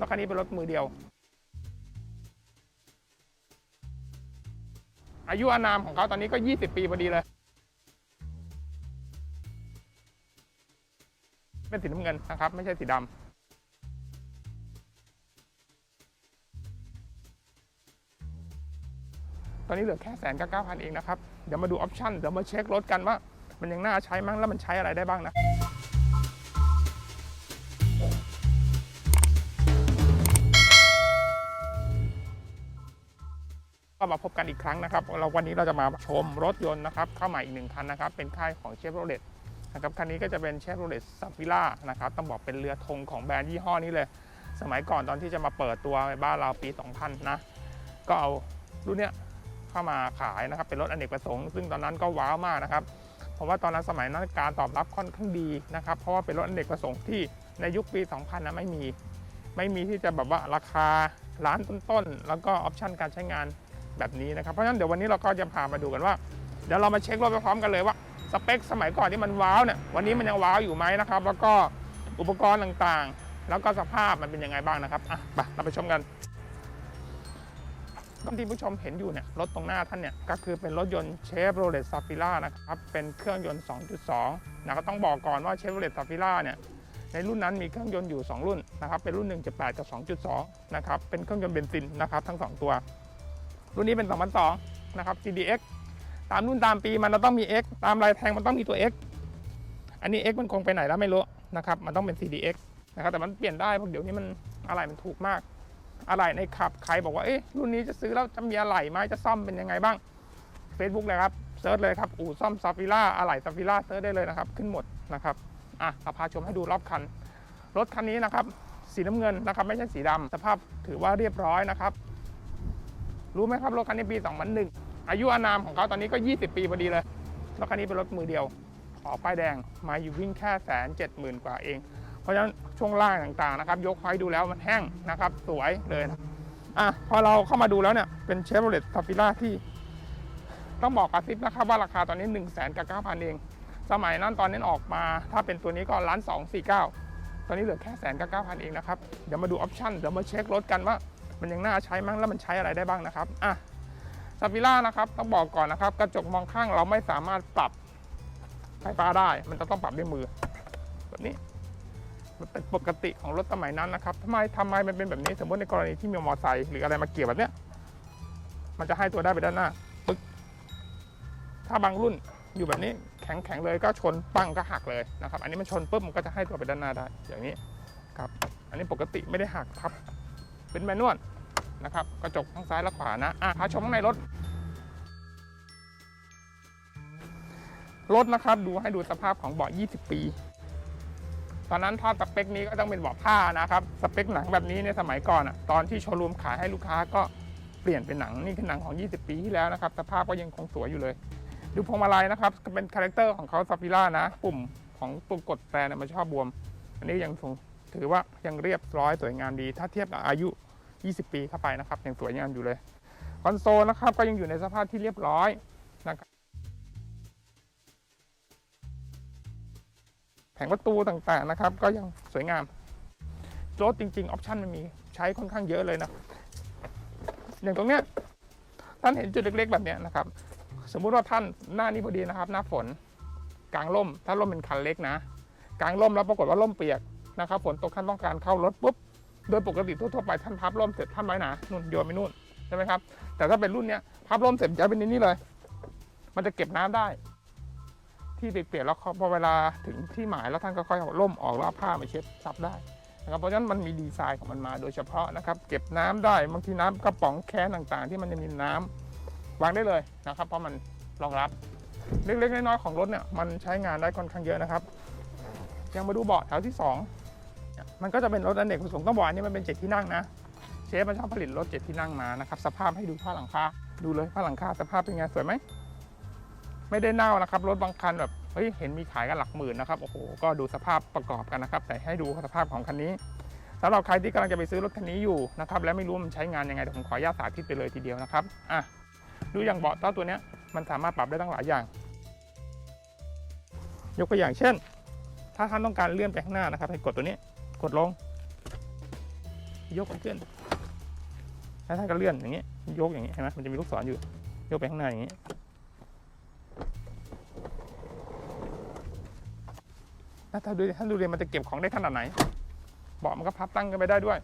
รถคันนี้เป็นรถมือเดียว อายุอานามของเขาตอนนี้ก็ 20 ปีพอดีเลย เป็นสีน้ำเงินนะครับ ไม่ใช่สีดำตอนนี้เหลือแค่แสนเก้าพันเองนะครับ เดี๋ยวมาดูออปชั่นเดี๋ยวมาเช็ครถกันว่า มันยังน่าใช้มั้งแล้วมันใช้อะไรได้บ้างนะ ก็มาพบกันอีกครั้งนะครับ เราวันนี้เราจะมาชมรถยนต์นะครับเข้ามาอีกหนึ่งคันนะครับ เป็นค่ายของเชฟโรเลตนะครับคันนี้ก็จะเป็นเชฟโรเลตซับวิล่านะครับต้องบอกเป็นเรือธงของแบรนด์ยี่ห้อนี้เลย สมัยก่อนตอนที่จะมาเปิดตัวในบ้านเราปี 2000 นะ ก็เอารุ่นเนี้ยเข้ามาขายนะครับ เป็นรถอเนกประสงค์ ซึ่งตอนนั้นก็ว้าวมากนะครับ เพราะว่าตอนนั้นสมัยนั้นการตอบรับค่อนข้างดีนะครับ เพราะว่าเป็นรถอเนกประสงค์ที่ในยุคปี 2000 นะไม่มี ไม่มีที่จะแบบว่าราคาล้านต้นๆแล้วก็ออปชันการใช้งาน แบบนี้นะครับ เพราะฉะนั้นเดี๋ยววันนี้เราก็จะพามาดูกันว่า เดี๋ยวเรามาเช็ครถไปพร้อมกันเลยว่าสเปคสมัยก่อนที่มันว้าวเนี่ยวันนี้มันยังว้าวอยู่ไหมนะครับ แล้วก็อุปกรณ์ต่างๆ แล้วก็สภาพมันเป็นยังไงบ้างนะครับอะไปเราไปชมกันก็ที่ผู้ชมเห็นอยู่เนี่ยรถตรงหน้าท่านเนี่ยก็คือเป็นรถยนต์เชฟโรเลตซาฟิล่านะครับเป็นเครื่องยนต์ 2.2นะก็ต้องบอกก่อนว่าเชฟโรเลตซาฟิล่าเนี่ยในรุ่นนั้นมีเครื่องยนต์อยู่ 2 รุ่นนะครับเป็นรุ่น 1.8 กับ 2.2 นะครับเป็นเครื่องยนต์เบนซินนะครับทั้ง 2 ตัว รุ่นนี้เป็น 2002 นะครับ CDX ตามรุ่นตามปีมันเราต้องมี X ตามลายแทงมันต้องมีตัว X อันนี้ X มันคงไปไหนแล้วไม่รู้นะครับ มันต้องเป็น CDX นะครับ แต่มันเปลี่ยนได้เพราะเดี๋ยวนี้มันอะไรมันถูกมาก อะไรในขับใครบอกว่า เอ๊ะ รุ่นนี้จะซื้อแล้วจะมีอะไรไหมจะซ่อมเป็นยังไงบ้าง Facebook เลยครับ เซิร์ชเลยครับ อู่ซ่อมซาฟิล่าอะไหล่ซาฟิล่าเซิร์ชได้เลยนะครับ ขึ้นหมดนะครับ อะเราพาชมให้ดูรอบคัน รถคันนี้นะครับ สีน้ำเงินนะครับ ไม่ใช่สีดำสภาพถือว่าเรียบร้อยนะครับ รู้ไหมครับรถคันนี้ปี 2001 อายุอานามของเขาตอนนี้ก็ 20 ปีพอดีเลยรถคันนี้เป็นรถมือเดียว ขอป้ายแดงมาอยู่วิ่งแค่แสนเจ็ดหมื่นกว่าเอง เพราะฉะนั้นช่วงล่างต่างๆนะครับ ยกไฟดูแล้วมันแห้งนะครับ สวยเลยนะอะพอเราเข้ามาดูแล้วเนี่ยเป็นเชฟโรเลตทัฟฟิล่าที่ ต้องบอกกระซิบนะครับว่าราคาตอนนี้1นึ่งแสนกับเก้าพันเอง สมัยนั้นตอนนี้ออกมา ถ้าเป็นตัวนี้ก็ล้านสองสี่เก้าตอนนี้เหลือแค่แสนกับเก้าพันเองนะครับ เดี๋ยวมาดูออปชั่นเดี๋ยวมาเช็ครถกันว่า มันยังน่าใช้มั้งแล้วมันใช้อะไรได้บ้างนะครับอะซาฟิล่านะครับต้องบอกก่อนนะครับ กระจกมองข้างเราไม่สามารถปรับไฟฟ้าได้ มันจะต้องปรับด้วยมือ แบบนี้มันเป็นปกติของรถสมัยนั้นนะครับทำไมทำไมมันเป็นแบบนี้สมมติในกรณีที่มีมอเตอร์ไซค์หรืออะไรมาเกี่ยวแบบเนี้ยมันจะให้ตัวได้ไปด้านหน้าปึ๊กถ้าบางรุ่นอยู่แบบนี้แข็งแข็งๆเลยก็ชนปั้งก็หักเลยนะครับ อันนี้มันชนปุ๊บมันก็จะให้ตัวไปด้านหน้าได้ อย่างนี้ครับ อันนี้ปกติไม่ได้หักครับ เป็นแมนนวลนะครับกระจกทั้งซ้ายและขวานะอะพาชมข้างในรถรถนะครับดูให้ดูสภาพของเบาะ 20 ปี ตอนนั้นถ้าสเปคนี้ก็ต้องเป็นเบาะผ้านะครับ สเปคหนังแบบนี้ในสมัยก่อนอะตอนที่โชว์รูมขายให้ลูกค้าก็เปลี่ยนเป็นหนังนี่คือหนังของ 20 ปีที่แล้วนะครับ สภาพก็ยังคงสวยอยู่เลย ดูพวงมาลัยนะครับเป็นคาแรคเตอร์ของเขาซาฟิล่านะ ปุ่มของปุ่มกดแตรเนี่ยมันชอบบวม อันนี้ยังคง ถือว่ายังเรียบร้อยสวยงามดี ถ้าเทียบกับอายุ 20 ปีเข้าไปนะครับยังสวยงามอยู่เลย คอนโซลนะครับก็ยังอยู่ในสภาพที่เรียบร้อยนะครับแผงประตูต่างๆนะครับ ก็ยังสวยงามรถจริงๆออปชันมันมีใช้ค่อนข้างเยอะเลยนะอย่างตรงเนี้ยท่านเห็นจุดเล็กๆแบบเนี้ยนะครับ สมมุติว่าท่านหน้านี้พอดีนะครับ หน้าฝน กลางร่ม ถ้าร่มเป็นคันเล็กนะ กลางร่มแล้วปรากฏว่าร่มเปียก นะครับฝนตกท่านต้องการเข้ารถปุ๊บโดยปกติทั่วๆไปท่านพับร่มเสร็จท่านไว้หนะนู่นโยนไปนู่นใช่ไหมครับแต่ถ้าเป็นรุ่นเนี้ยพับร่มเสร็จย้ายไปในนี้เลย มันจะเก็บน้ำได้ ที่เปียกๆแล้วพอเวลาถึงที่หมายแล้วท่านก็ค่อยเอาร่มออกแล้วผ้ามาเช็ดซับได้นะครับเพราะฉะนั้นมันมีดีไซน์ของมันมาโดยเฉพาะนะครับ เก็บน้ำได้บางทีน้ำกระป๋องแคนต่างๆ ที่มันจะมีน้ำวางได้เลยนะครับ เพราะมันรองรับเล็กๆน้อยๆของรถเนี่ยมันใช้งานได้ค่อนข้างเยอะนะครับ ยังมาดูเบาะแถวที่ 2 มันก็จะเป็นรถอเนกประสงค์ต้องบอกอันนี้มันเป็นเจ็ดที่นั่งนะ เชฟมันชอบผลิตรถเจ็ดที่นั่งมานะครับสภาพให้ดูผ้าหลังคาดูเลยผ้าหลังคาสภาพเป็นไงสวยไหมไม่ได้เน่านะครับรถบางคันแบบเฮ้ยเห็นมีขายกันหลักหมื่นนะครับโอ้โหก็ดูสภาพประกอบกันนะครับ แต่ให้ดูสภาพของคันนี้สำหรับใครที่กำลังจะไปซื้อรถคันนี้อยู่นะครับและไม่รู้มันใช้งานยังไงเดี๋ยวผมขออนุญาตสาธิตไปเลยทีเดียวนะครับอะดูอย่างเบาะเจ้าตัวเนี้ยมันสามารถปรับได้ตั้งหลายอย่าง ยกตัวอย่างเช่น ถ้าท่านต้องการเลื่อนไปข้างหน้านะครับให้กดตัวนี้ กดลง ยกมันขึ้นแล้วท่านก็เลื่อนอย่างนี้ยกอย่างนี้เห็นไหมมันจะมีลูกศรอยู่ ยกไปข้างหน้าอย่างนี้แล้วถ้าดูถ้าดูเรียนมันจะเก็บของได้ขนาดไหนเบาะมันก็พับตั้งกันไปได้ด้วย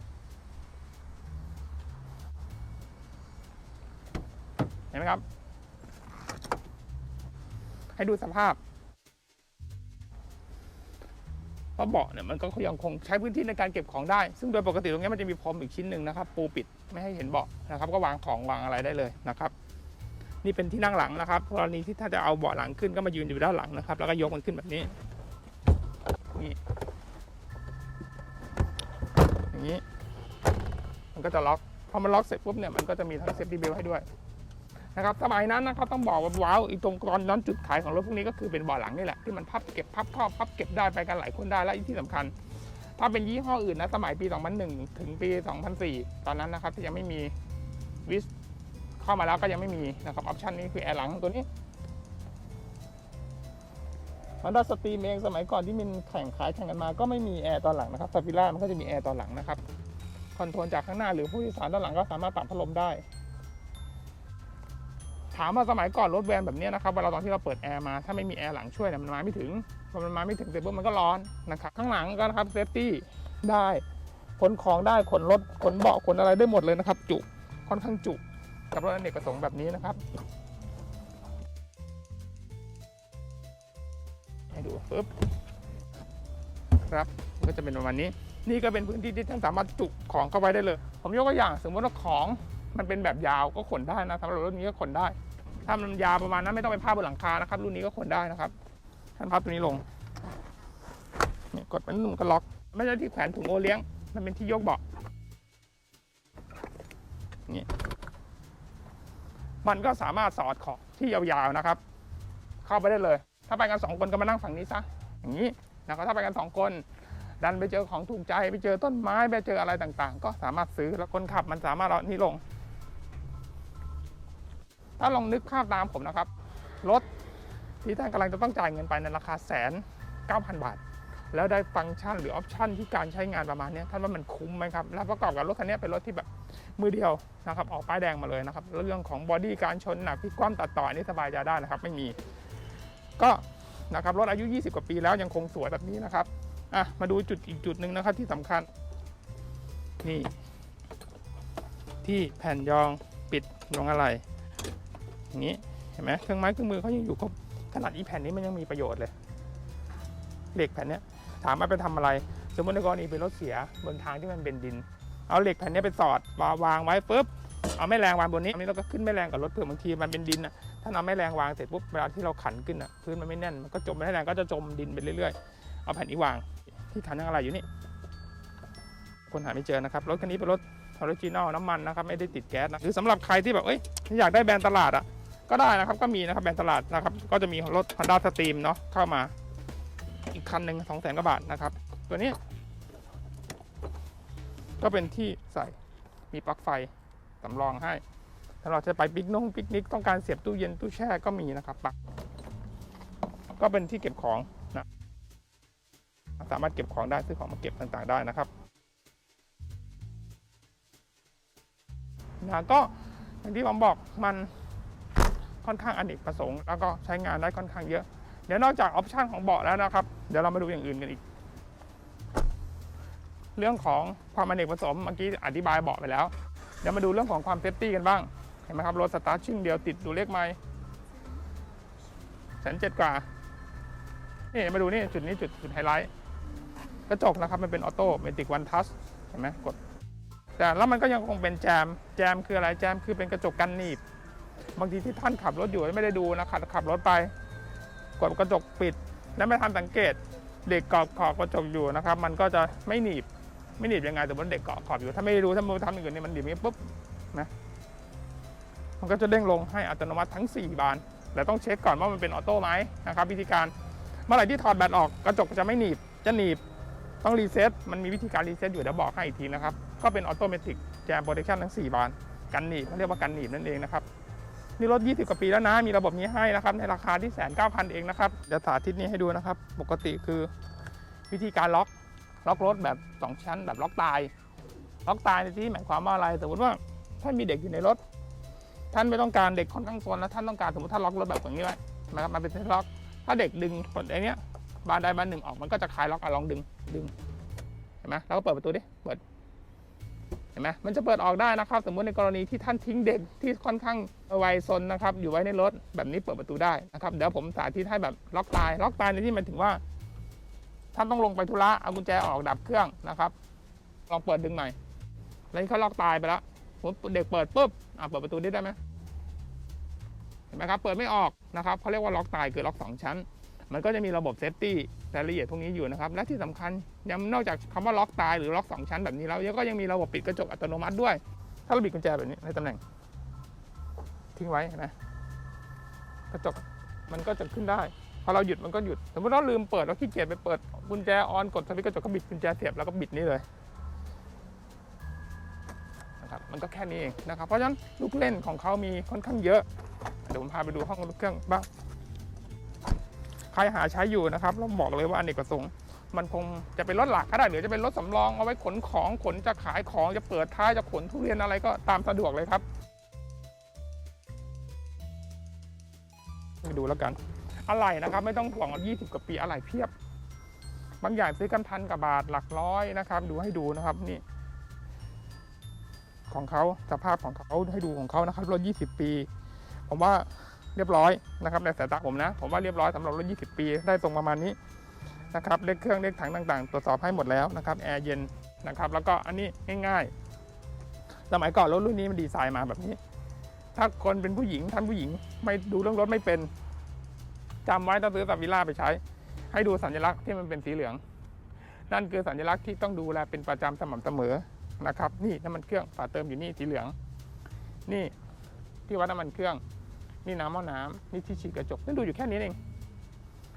เห็นไหมครับ ให้ดูสภาพ เพราะเบาะเนี่ยมันก็ยังคงใช้พื้นที่ในการเก็บของได้ ซึ่งโดยปกติตรงนี้มันจะมีพรมอีกชิ้นหนึ่งนะครับ ปูปิดไม่ให้เห็นเบาะนะครับ ก็วางของวางอะไรได้เลยนะครับ นี่เป็นที่นั่งหลังนะครับกรณีที่ถ้าจะเอาเบาะหลังขึ้นก็มายืนอยู่ด้านหลังนะครับ แล้วก็ยกมันขึ้นแบบนี้นี่อย่างนี้ มันก็จะล็อกพอมันล็อกเสร็จปุ๊บเนี่ยมันก็จะมีทั้งเซฟตี้เบลให้ด้วย นะครับสมัยนั้นนะครับต้องบอกว่าว้าวอีตรงกรอนนั้นจุดขายของรถพวกนี้ก็คือเป็นบาะหลังนี่แหละที่มันพับเก็บพับครอบพับเก็บได้ไปกันหลายคนได้และที่สำคัญ ถ้าเป็นยี่ห้ออื่นนะสมัยปี 2001 ถึงปี 2004 ตอนนั้นนะครับที่ยังไม่มีวิสเข้ามาแล้วก็ยังไม่มีนะครับออปชันนี้คือแอร์หลังตัวนี้ Honda Stream เองสมัยก่อนที่มันแข่งขายแข่งกันมาก็ไม่มีแอร์ตอนหลังนะครับซาฟิล่ามันก็จะมีแอร์ตอนหลังนะครับคอนโทรลจากข้างหน้าหรือผู้โดยสารด้านหลังก็สามารถปรับพัดลมได้ ถามว่าสมัยก่อนรถแวนแบบนี้นะครับเวลาตอนที่เราเปิดแอร์มาถ้าไม่มีแอร์หลังช่วยเนี่ยมันมาไม่ถึงพอมันมาไม่ถึงเสร็จปุ๊บมันก็ร้อนนะครับข้างหลังก็นะครับเซฟตี้ได้ขนของได้ขนรถขนเบาะขนอะไรได้หมดเลยนะครับ จุค่อนข้างจุกับรถอเนกประสงค์แบบนี้นะครับ ให้ดูปึ๊บครับก็จะเป็นประมาณนี้ นี่ก็เป็นพื้นที่ที่ท่านสามารถจุของเข้าไว้ได้เลย ผมยกตัวอย่างสมมติว่าของ มันเป็นแบบยาวก็ขนได้นะสำหรับรุ่นนี้ก็ขนได้ ถ้ามันยาวประมาณนั้นไม่ต้องไปพาบนหลังคานะครับ รุ่นนี้ก็ขนได้นะครับท่านพับตัวนี้ลงเนี่ยกดมันนุ่มก็ล็อก ไม่ใช่ที่แขวนถุงโอเลี้ยง มันเป็นที่ยกเบาะนี่มันก็สามารถสอดของที่ยาวๆนะครับ เข้าไปได้เลย ถ้าไปกันสองคนก็มานั่งฝั่งนี้ซะอย่างนี้นะครับถ้าไปกันสองคนดันไปเจอของถูกใจไปเจอต้นไม้ไปเจออะไรต่างๆ ก็สามารถซื้อแล้วคนขับมันสามารถเอานี่ลง ถ้าลองนึกภาพตามผมนะครับ รถที่ท่านกำลังจะต้องจ่ายเงินไปในราคาแสนเก้าพันบาท แล้วได้ฟังก์ชันหรือออปชันที่การใช้งานประมาณนี้ท่านว่ามันคุ้มไหมครับ แล้วประกอบกับรถคันนี้เป็นรถที่แบบมือเดียวนะครับ ออกป้ายแดงมาเลยนะครับแล้วเรื่องของบอดี้การชนหนักพิกคว่ำตัดต่อนนี้สบายใจได้นะครับ ไม่มี ก็นะครับรถอายุ 20 กว่าปีแล้วยังคงสวยแบบนี้นะครับอะมาดูจุดอีกจุดหนึ่งนะครับที่สำคัญ นี่ ที่แผ่นยองปิดลงอะไร อย่างนี้เห็นไหมเครื่องไม้เครื่องมือเขายังอยู่ครบขนาดอีแผ่นนี้มันยังมีประโยชน์เลยเหล็กแผ่นนี้ถามว่าไปทำอะไร สมมติในกรณีเป็นรถเสียบนทางที่มันเป็นดิน เอาเหล็กแผ่นนี้ไปสอดวางวางไว้ปุ๊บเอาแม่แรงวางบนนี้อันนี้เราก็ขึ้นแม่แรงกับรถเผื่อบางทีมันเป็นดินอะถ้าเอาแม่แรงวางเสร็จปุ๊บเวลาที่เราขันขึ้นอะพื้นมันไม่แน่นมันก็จมแม่แรงก็จะจมดินไปเรื่อยๆ เอาแผ่นนี้วางที่ขันยังอะไรอยู่นี่คนหาไม่เจอนะครับรถคันนี้เป็นรถออริจินอลน้ำมันนะครับไม่ได้ติดแก๊สนะหรือสำหรับใครที่แบบเอ้ยอยากได้แบรนด์ตลาดอะ ก็ได้นะครับก็มีนะครับแบรนด์ตลาดนะครับ ก็จะมีรถ Honda Stream เนาะเข้ามา อีกคันหนึ่งสองแสนกว่าบาทนะครับ ตัวนี้ ก็เป็นที่ใส่มีปลั๊กไฟสำรองให้ถ้าเราจะไปปิกนงปิกนิกต้องการเสียบตู้เย็นตู้แช่ก็มีนะครับปลั๊กก็เป็นที่เก็บของนะสามารถเก็บของได้ซื้อของมาเก็บต่างๆได้นะครับนะก็อย่างที่ผมบอกมัน ค่อนข้างอเนกประสงค์ แล้วก็ใช้งานได้ค่อนข้างเยอะ เดี๋ยวนอกจากออปชันของเบาะแล้วนะครับ เดี๋ยวเรามาดูอย่างอื่นกันอีก เรื่องของความอเนกประสงค์เมื่อกี้อธิบายเบาะไปแล้ว เดี๋ยวมาดูเรื่องของความเซฟตี้กันบ้าง เห็นไหมครับรถสตาร์ทชึ่งเดียวติดดูเลขไม้แสนเจ็ดกว่า นี่มาดูนี่จุดนี้จุดจุดไฮไลท์กระจกนะครับมันเป็นออโต้เมติกวันทัชเห็นไหมกด แต่แล้วมันก็ยังคงเป็นแจม แจมคืออะไรแจมคือเป็นกระจกกันหนีบ บางทีที่ท่านขับรถอยู่ไม่ได้ดูนะขับขับรถไป กดกระจกปิด แล้วไม่ทันสังเกต เด็กเกาะขอบกระจกอยู่นะครับ มันก็จะไม่หนีบไม่หนีบยังไงแต่ว่าเด็กเกาะขอบอยู่ ถ้าไม่รู้ถ้ามือทำอย่างอื่นเนี่ยมันหนีบอย่างนี้ปุ๊บนะมันก็จะเด้งลงให้อัตโนมัติทั้ง 4 บานแต่ต้องเช็คก่อนว่ามันเป็นออโต้ไหมนะครับวิธีการเมื่อไหร่ที่ถอดแบตออกกระจกจะไม่หนีบจะหนีบต้องรีเซ็ตมันมีวิธีการรีเซ็ตอยู่เดี๋ยวบอกให้อีกทีนะครับ ก็เป็นออโตเมติกแจมโปรเทคชั่นทั้ง 4 บาน กันหนีบเขาเรียกว่ากันหนีบนั่นเองนะครับ นี่รถ 20 กว่าปีแล้วนะ มีระบบนี้ให้นะครับ ในราคาที่แสนเก้าพันเองนะครับ เดี๋ยวสาธิตนี้ให้ดูนะครับ ปกติคือวิธีการล็อก ล็อกรถแบบ 2 ชั้น แบบล็อกตาย ล็อกตายในที่หมายความว่าอะไร สมมติว่าท่านมีเด็กอยู่ในรถ ท่านไม่ต้องการเด็กค่อนข้างซนแล้วท่านต้องการสมมติท่านล็อกรถแบบอย่างนี้ไว้นะครับ มันเป็นเส้นล็อก ถ้าเด็กดึงกดไอ้เนี้ยบานใดบานหนึ่งออก มันก็จะคลายล็อกอะลองดึง ดึง เห็นไหมแล้วก็เปิดประตูดิ เปิด เห็นไหมมันจะเปิดออกได้นะครับ สมมติในกรณีที่ท่านทิ้งเด็กที่ค่อนข้างวัยซนนะครับ อยู่ไว้ในรถแบบนี้เปิดประตูได้นะครับ เดี๋ยวผมสาธิตให้แบบล็อกตาย ล็อกตายในที่หมายถึงว่า ท่านต้องลงไปธุระ เอากุญแจออกดับเครื่องนะครับ ลองเปิดดึงหน่อย แล้วนี่เขาล็อกตายไปแล้วผมเด็กเปิดปุ๊บอะเปิดประตูได้ได้ไหมเห็นไหมครับ เปิดไม่ออกนะครับเขาเรียกว่าล็อกตายคือล็อกสองชั้น มันก็จะมีระบบเซฟตี้รายละเอียดพวกนี้อยู่นะครับ และที่สำคัญยังนอกจากคำว่าล็อกตายหรือล็อกสองชั้นแบบนี้แล้วยังก็ยังมีระบบปิดกระจกอัตโนมัติด้วย ถ้าเราบิดกุญแจแบบนี้ในตำแหน่ง ทิ้งไว้นไหมกระจกมันก็จะขึ้นได้ พอเราหยุดมันก็หยุด สมมติเราลืมเปิดเราขี้เกียจไปเปิดกุญแจออนกดสวิตช์กระจกก็บิดกุญแจเสียบแล้วก็บิดนี่เลยนะครับมันก็แค่นี้เองนะครับเพราะฉะนั้นลูกเล่นของเขามีค่อนข้างเยอะเดี๋ยวผมพาไปดูห้องเครื่องบ้าง ใครหาใช้อยู่นะครับเราบอกเลยว่าอเนกประสงค์มันคงจะเป็นรถหลักก็ได้หรือจะเป็นรถสำรองเอาไว้ขนของขนจะขายของจะเปิดท้ายจะขนทุเรียนอะไรก็ตามสะดวกเลยครับไปดูแล้วกัน อะไรนะครับ ไม่ต้องห่วง20กว่าปีอะไรเพียบ บางอย่างซื้อกันพันกับบาทหลักร้อยนะครับ ดูให้ดูนะครับนี่ ของเขาสภาพของเขาให้ดูของเขานะครับรถ20ปี ผมว่า เรียบร้อยนะครับในสายตาผมนะ ผมว่าเรียบร้อยสำหรับรถ 20 ปีได้ตรงประมาณนี้นะครับเลขเครื่องเลขถังต่างๆ ตรวจสอบให้หมดแล้วนะครับแอร์เย็นนะครับแล้วก็อันนี้ง่ายๆสมัยก่อนรถรุ่นนี้มันดีไซน์มาแบบนี้ ถ้าคนเป็นผู้หญิงท่านผู้หญิง ไม่ดูเรื่องรถไม่เป็นจำไว้ต้องซื้อสับวิล่าไปใช้ ให้ดูสัญลักษณ์ที่มันเป็นสีเหลือง นั่นคือสัญลักษณ์ที่ต้องดูแลเป็นประจำสม่ำเสมอนะครับ นี่น้ำมันเครื่องฝาเติมอยู่นี่สีเหลือง นี่ที่วัดน้ำมันเครื่อง นี่น้ำหม้อน้ำนี่ที่ฉีดกระจกนั่นดูอยู่แค่นี้เอง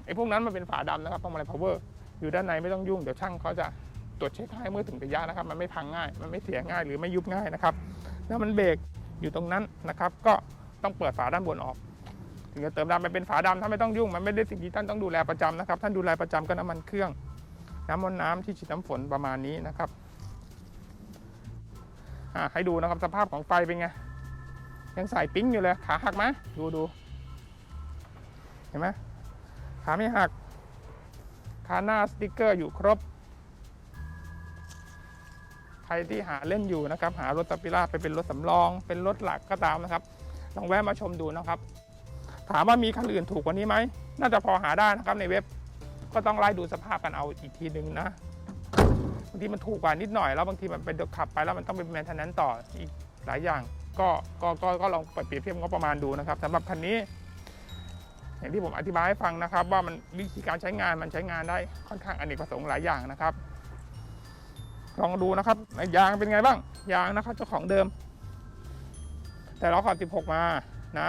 ไอ้พวกนั้นมันเป็นฝาดำนะครับต้องมาอะไร power อยู่ด้านในไม่ต้องยุ่งเดี๋ยวช่างเขาจะตรวจเช็คให้เมื่อถึงระยะนะครับ มันไม่พังง่าย มันไม่เสียง่ายหรือไม่ยุบง่ายนะครับแล้วมันเบรกอยู่ตรงนั้นนะครับ ก็ต้องเปิดฝาด้านบนออก ถึงจะเติมดำมันเป็นฝาดำถ้าไม่ต้องยุ่ง มันไม่ได้สิ่งที่ท่านต้องดูแลประจำนะครับ ท่านดูแลประจำก็น้ำมันเครื่อง น้ำมันน้ำที่ฉีดน้ำฝนประมาณนี้นะครับให้ดูนะครับสภาพของไฟเป็นไง ยังใส่ปิ้งอยู่เลย ขาหักไหมดูดูเห็นไหมขาไม่หัก ขาหน้าสติกเกอร์อยู่ครบ ใครที่หาเล่นอยู่นะครับ หารถตาปิล่าไปเป็นรถสำรอง เป็นรถหลักก็ตามนะครับ ลองแวะมาชมดูนะครับ ถามว่ามีคันอื่นถูกกว่านี้ไหม น่าจะพอหาได้นะครับในเว็บ ก็ต้องไล่ดูสภาพกันเอาอีกทีหนึ่งนะบางทีมันถูกกว่านิดหน่อยแล้วบางทีมันเป็นขับไปแล้วมันต้องเป็นแมนเทนแนนต่ออีกหลายอย่าง ก็ก็ก็ก็ลองเปรียบเทียบงบประมาณดูนะครับสำหรับคันนี้ อย่างที่ผมอธิบายให้ฟังนะครับ ว่ามันวิธีการใช้งานมันใช้งานได้ค่อนข้างอเนกประสงค์หลายอย่างนะครับ ลองดูนะครับยางเป็นไงบ้างยางนะครับเจ้าของเดิม แต่ล้อขอบ 16 มานะ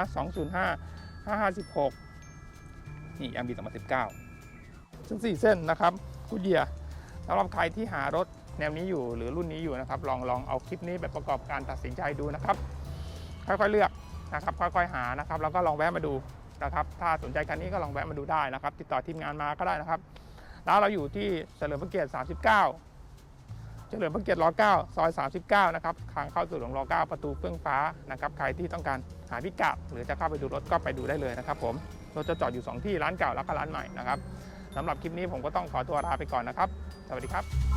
205 556 นี่ยางปี2019ซึ่ง4เส้นนะครับกูเยียสำหรับใครที่หารถแนวนี้อยู่หรือรุ่นนี้อยู่นะครับ ลองลองเอาคลิปนี้ไปประกอบการตัดสินใจดูนะครับ ค่อยๆเลือกนะครับค่อยๆหานะครับแล้วก็ลองแวะมาดูนะครับถ้าสนใจคันนี้ก็ลองแวะมาดูได้นะครับ ติดต่อทีมงานมาก็ได้นะครับร้านเราอยู่ที่เฉลิมพระเกียรติ 39 เฉลิมพระเกียรติร9ซอย 39 นะครับทางเข้าสู่หลวงร9ประตูเฟื่องฟ้านะครับใครที่ต้องการหาพิกัดหรือจะเข้าไปดูรถก็ไปดูได้เลยนะครับ ผมรถจะจอดอยู่ 2 ที่ร้านเก่าแล้วก็ร้านใหม่นะครับสำหรับคลิปนี้ผมก็ต้องขอตัวลาไปก่อนนะครับ สวัสดีครับ